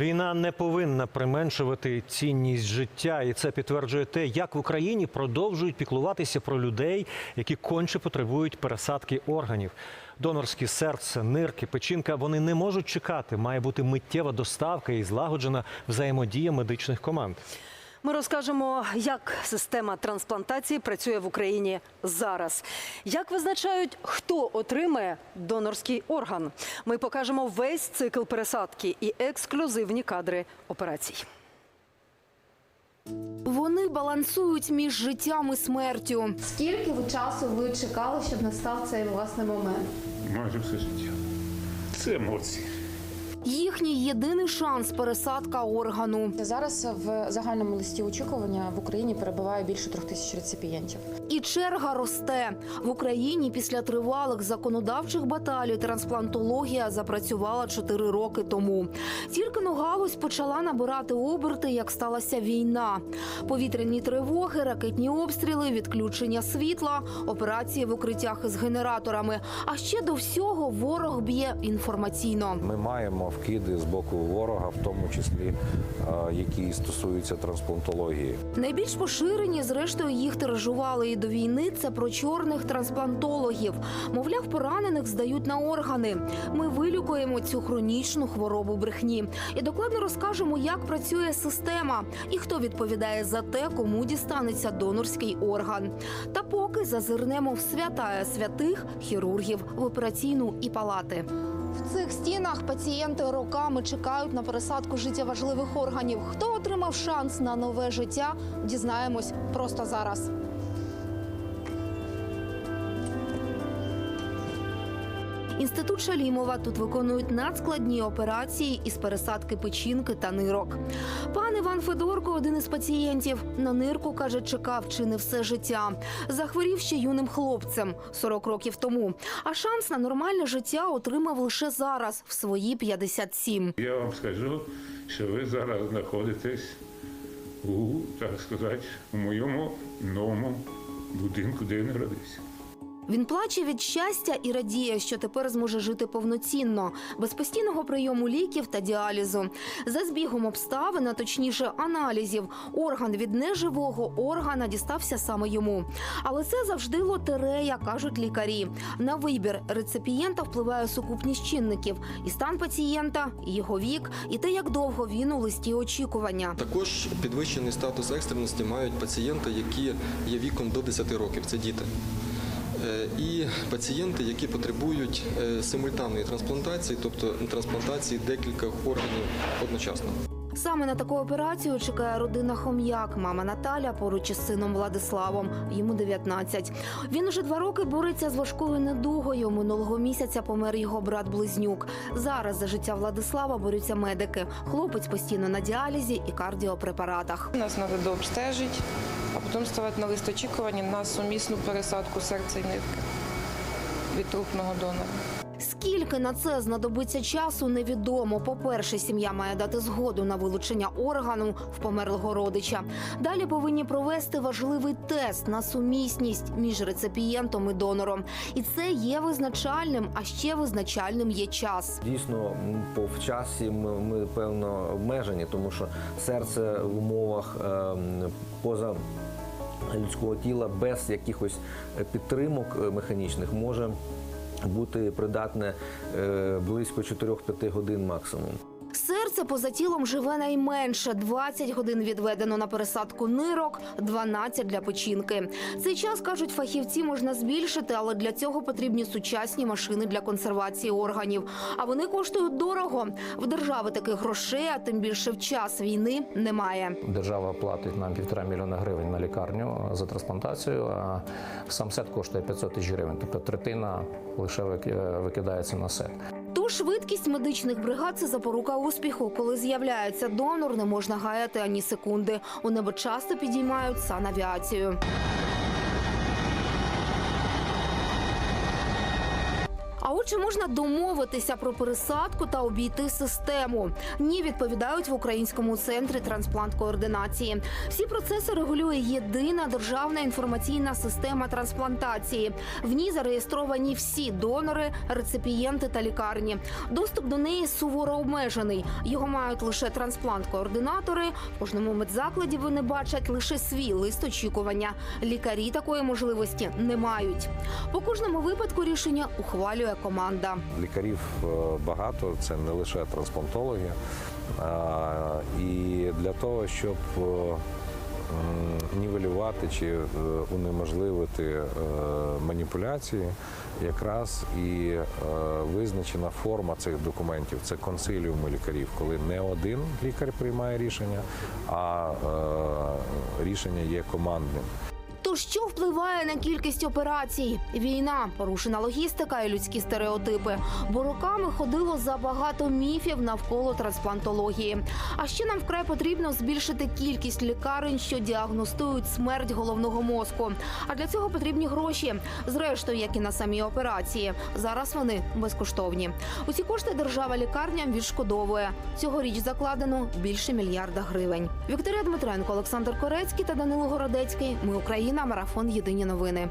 Війна не повинна применшувати цінність життя, і це підтверджує те, як в Україні продовжують піклуватися про людей, які конче потребують пересадки органів. Донорські серце, нирки, печінка вони не можуть чекати. Має бути миттєва доставка і злагоджена взаємодія медичних команд. Ми розкажемо, як система трансплантації працює в Україні зараз. Як визначають, хто отримає донорський орган? Ми покажемо весь цикл пересадки і ексклюзивні кадри операцій. Вони балансують між життям і смертю. Скільки ви часу ви чекали, щоб настав цей власний момент? майже все життя. Це емоції. Їхній єдиний шанс пересадка органу. Зараз в загальному листі очікування в Україні перебуває більше трьох тисяч реципієнтів. І черга росте в Україні. Після тривалих законодавчих баталій трансплантологія запрацювала 4 роки тому. Тільки но галузь почала набирати оберти, як сталася війна. Повітряні тривоги, ракетні обстріли, відключення світла, операції в укриттях із генераторами. А ще до всього ворог б'є інформаційно. Ми маємо вкиди з боку ворога, в тому числі е, які стосуються трансплантології. Найбільш поширені, зрештою, їх тиражували і до війни. Це про чорних трансплантологів. Мовляв, поранених здають на органи. Ми вилікуємо цю хронічну хворобу брехні і докладно розкажемо, як працює система і хто відповідає за те, кому дістанеться донорський орган. Та поки зазирнемо в святая святих хірургів в операційну і палати. В цих стінах пацієнти роками чекають на пересадку життєважливих органів. Хто отримав шанс на нове життя, дізнаємось просто зараз. Інститут Шалімова тут виконують надскладні операції із пересадки печінки та нирок. Пан Іван Федорко, один із пацієнтів, на нирку каже, чекав чи не все життя. Захворів ще юним хлопцем 40 років тому. А шанс на нормальне життя отримав лише зараз, в свої 57. Я вам скажу, що ви зараз знаходитесь у, так сказати, у моєму новому будинку, де я народився. Він плаче від щастя і радіє, що тепер зможе жити повноцінно, без постійного прийому ліків та діалізу. За збігом обставин, а точніше аналізів, орган від неживого органа дістався саме йому. Але це завжди лотерея, кажуть лікарі. На вибір реципієнта впливає сукупність чинників: і стан пацієнта, і його вік, і те, як довго він у листі очікування. Також підвищений статус екстреності мають пацієнти, які є віком до 10 років. Це діти. Е, І пацієнти, які потребують е, симультанної трансплантації, тобто трансплантації декількох органів одночасно. Саме на таку операцію чекає родина Хом'як. Мама Наталя поруч із сином Владиславом. Йому 19. Він уже два роки бореться з важкою недугою. Минулого місяця помер його брат-близнюк. Зараз за життя Владислава борються медики. Хлопець постійно на діалізі і кардіопрепаратах. Нас треба дообстежити, а потім ставити на лист очікування на сумісну пересадку серця і нирки від трупного донора. Скільки на це знадобиться часу, невідомо. По-перше, сім'я має дати згоду на вилучення органу в померлого родича. Далі повинні провести важливий тест на сумісність між реципієнтом і донором. І це є визначальним, а ще визначальним є час. Дійсно, по в часі ми, ми певно обмежені, тому що серце в умовах ем, поза людського тіла без якихось е, підтримок е, механічних може бути придатне е, близько 4-5 годин максимум. Серце поза тілом живе найменше 20 годин відведено на пересадку нирок, 12 для печінки. Цей час кажуть фахівці можна збільшити, але для цього потрібні сучасні машини для консервації органів. А вони коштують дорого. В держави таких грошей, а тим більше в час війни немає. Держава платить нам півтора мільйона гривень на лікарню за трансплантацію, а сам сет коштує 500 тисяч гривень, тобто третина лише вики- викидається на сет. Швидкість медичних бригад це запорука успіху. Коли з'являється донор, не можна гаяти ані секунди. У небо часто підіймають санавіацію. А от чи можна домовитися про пересадку та обійти систему? Ні, відповідають в українському центрі трансплант-координації. Всі процеси регулює єдина державна інформаційна система трансплантації. В ній зареєстровані всі донори, реципієнти та лікарні. Доступ до неї суворо обмежений. Його мають лише трансплант-координатори. В кожному медзакладі вони бачать лише свій лист очікування. Лікарі такої можливості не мають. По кожному випадку рішення ухвалює команда. Лікарів е, багато, це не лише трансплантологи. І для того, щоб е, нівелювати чи е, унеможливити е, маніпуляції, якраз і е, визначена форма цих документів. Це консиліуми лікарів, коли не один лікар приймає рішення, а е, рішення є командним. То що впливає на кількість операцій? Війна, порушена логістика і людські стереотипи. Бо роками ходило забагато міфів навколо трансплантології. А ще нам вкрай потрібно збільшити кількість лікарень, що діагностують смерть головного мозку. А для цього потрібні гроші. Зрештою, як і на самі операції. Зараз вони безкоштовні. Усі кошти держава лікарням відшкодовує. Цьогоріч закладено більше мільярда гривень. Вікторія Дмитренко, Олександр Корецький та Данило Городецький. Ми Україна. Марафон. Єдині новини.